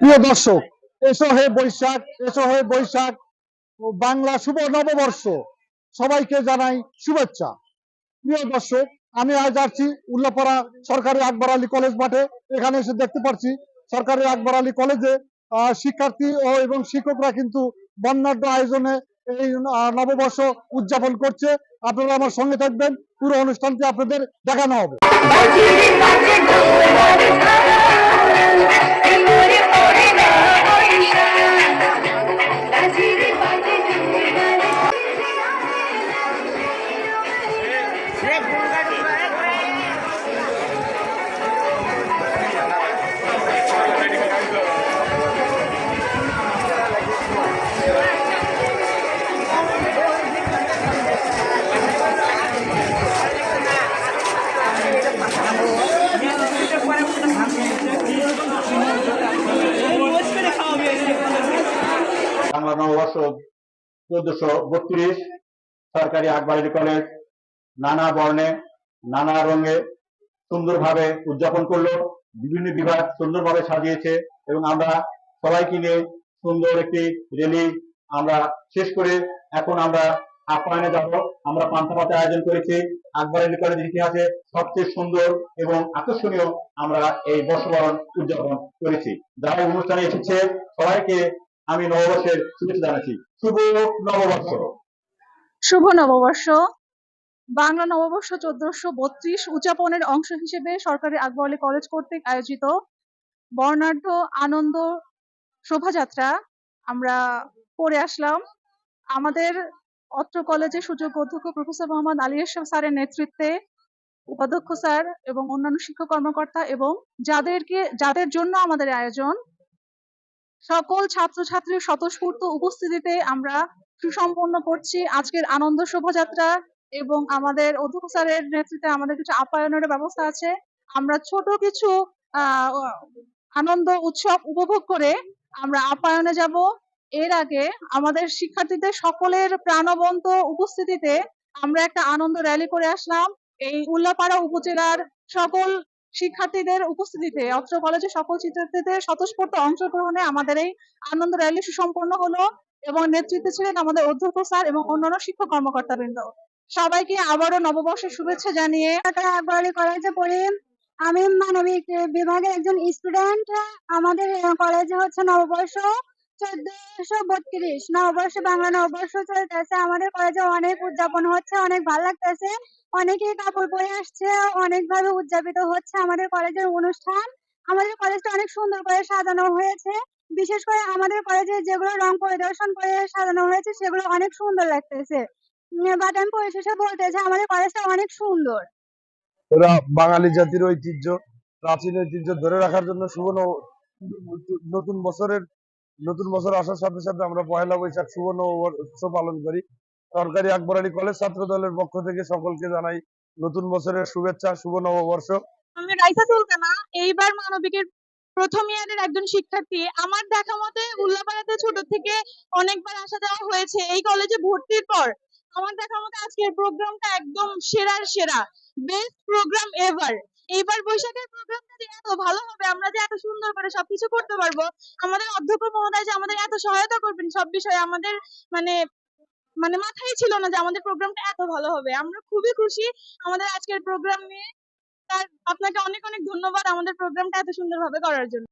দর্শক, এসো হে বৈশাখ, এসো হে বৈশাখ বাংলা শুভ নববর্ষ। সবাইকে জানাই শুভেচ্ছা। প্রিয় দর্শক, আমি আজ আসছি উল্লাপাড়া সরকারি আকবর আলী কলেজ মাঠে। এখানে এসে দেখতে পাচ্ছি সরকারি আকবর আলী কলেজে শিক্ষার্থী ও এবং শিক্ষকরা কিন্তু বর্ণাঢ্য আয়োজনে এই নববর্ষ উদযাপন করছে। আপনারা আমার সঙ্গে থাকবেন। পুরো অনুষ্ঠানটি আপনাদের দেখানো হবে। চোদ্দশো বত্রিশ সরকারি আকবরালি কলেজ নানা বর্ণে, নানা রঙে সুন্দরভাবে উদযাপন করল। বিভিন্ন বিভাগ সুন্দরভাবে সাজিয়েছে এবং আমরা সবাইকে নিয়ে সুন্দর একটি র্যালি আমরা শেষ করে এখন আমরা আপ্যায়নে যাব। আমরা পান্থাপাতে আয়োজন করেছি। আকবর আলী কলেজের ইতিহাসে সবচেয়ে সুন্দর এবং আকর্ষণীয় আমরা এই বর্ষবরণ উদযাপন করেছি। যারা অনুষ্ঠানে এসেছে, সবাইকে আমি নববর্ষের শুভেচ্ছা জানাচ্ছি। শুভ নববর্ষ। শুভ নববর্ষ। বাংলা নববর্ষ চোদ্দশো বত্রিশ উদযাপনের অংশ হিসেবে সরকারি আকবর কলেজ কর্তৃক আয়োজিত বর্ণাঢ্য আনন্দ শোভাযাত্রা। আমরা করে আসলাম। আমাদের অত্র কলেজের সুযোগ অধ্যক্ষ প্রফেসর মোহাম্মদ আলী ইসলাম স্যারের নেতৃত্বে উপাধ্যক্ষ স্যার এবং অন্যান্য শিক্ষক কর্মকর্তা এবং যাদেরকে, যাদের জন্য আমাদের আয়োজন। সকল ছাত্রছাত্রীর স্বতঃস্ফূর্ত উপস্থিতিতে আমরা সুসম্পন্ন করছি আজকের আনন্দ শোভাযাত্রা। এবং আমাদের অধ্যক্ষ স্যারের নেতৃত্বে আমাদের কিছু আপ্যায়নের ব্যবস্থা আছে। আমরা ছোট কিছু আনন্দ, উৎসব উপভোগ করে আমরা আপ্যায়নে যাব। এর আগে আমাদের শিক্ষার্থীদের সকলের প্রাণবন্ত উপস্থিতিতে আমরা একটা আনন্দ র্যালি করে আসলাম। এই উল্লাপাড়া উপজেলার সকল শিক্ষার্থীদের উপস্থিতিতে, অত্র কলেজের সকল শিক্ষার্থীদের স্বতঃস্ফূর্ত অংশগ্রহণে আমাদের এই আনন্দ র্যালি সুসম্পন্ন হলো এবং নেতৃত্বে ছিলেন আমাদের অধ্যক্ষ স্যার এবং অন্যান্য শিক্ষক কর্মকর্তাবৃন্দ। সবাইকে আবারও নববর্ষের শুভেচ্ছা জানিয়ে আকবরালি কলেজে পড়ি। আমি মানবিক বিভাগের একজন স্টুডেন্ট আমাদের কলেজে হচ্ছে নববর্ষ চোদ্দশো বত্রিশ। নববর্ষ, বাংলা নববর্ষ চলতেছে। আমাদের কলেজে অনেক উদযাপন হচ্ছে, অনেক ভালো লাগতেছে। অনেকেই কাপড় পরে আসছে, অনেকভাবে উদযাপিত হচ্ছে আমাদের কলেজের অনুষ্ঠান। আমাদের কলেজটা অনেক সুন্দর করে সাজানো হয়েছে। বিশেষ করে আমাদের কলেজে যেগুলো রং পরিদর্শন করে সাজানো হয়েছে, সেগুলো অনেক সুন্দর লাগতেছে। বাট আমি পরিশেষে বলতে চাই আমাদের কলেজটা অনেক সুন্দর। ওরা বাঙালি জাতির ঐতিহ্য প্রাচীন ঐতিহ্য ধরে রাখার জন্য শুভ নতুন বছরের নতুন বছর আসার সাথে সাথে আমরা পয়লা বৈশাখ শুভ নববর্ষ পালন করি। সরকারি আকবর আলী কলেজ ছাত্র দলের পক্ষ থেকে সকলকে জানাই নতুন বছরের শুভেচ্ছা শুভ নববর্ষ। আমি রাইসা সুলতানা এইবার মানবিকের প্রথম ইয়ারের একজন শিক্ষার্থী। আমার দেখা মতে উল্লাপাড়াতে ছোট থেকে অনেকবার আসা যাওয়া হয়েছে। এই কলেজে ভর্তির পর আমার দেখা মতে আজকের প্রোগ্রামটা একদম সেরার সেরা। বেস্ট প্রোগ্রাম এভার এইবার বৈশাখের প্রোগ্রামটা যে এত ভালো হবে, আমরা যে এত সুন্দর করে সবকিছু করতে পারব, আমাদের অধ্যক্ষ মহোদয় যে আমাদের এত সহায়তা করবেন, সব বিষয়ে আমাদের মানে মানে মাথায় ছিল না যে আমাদের প্রোগ্রামটা এত ভালো হবে। আমরা খুবই খুশি আমাদের আজকের প্রোগ্রাম নিয়ে। তার আপনাকে অনেক অনেক ধন্যবাদ আমাদের প্রোগ্রামটা এত সুন্দরভাবে করার জন্য।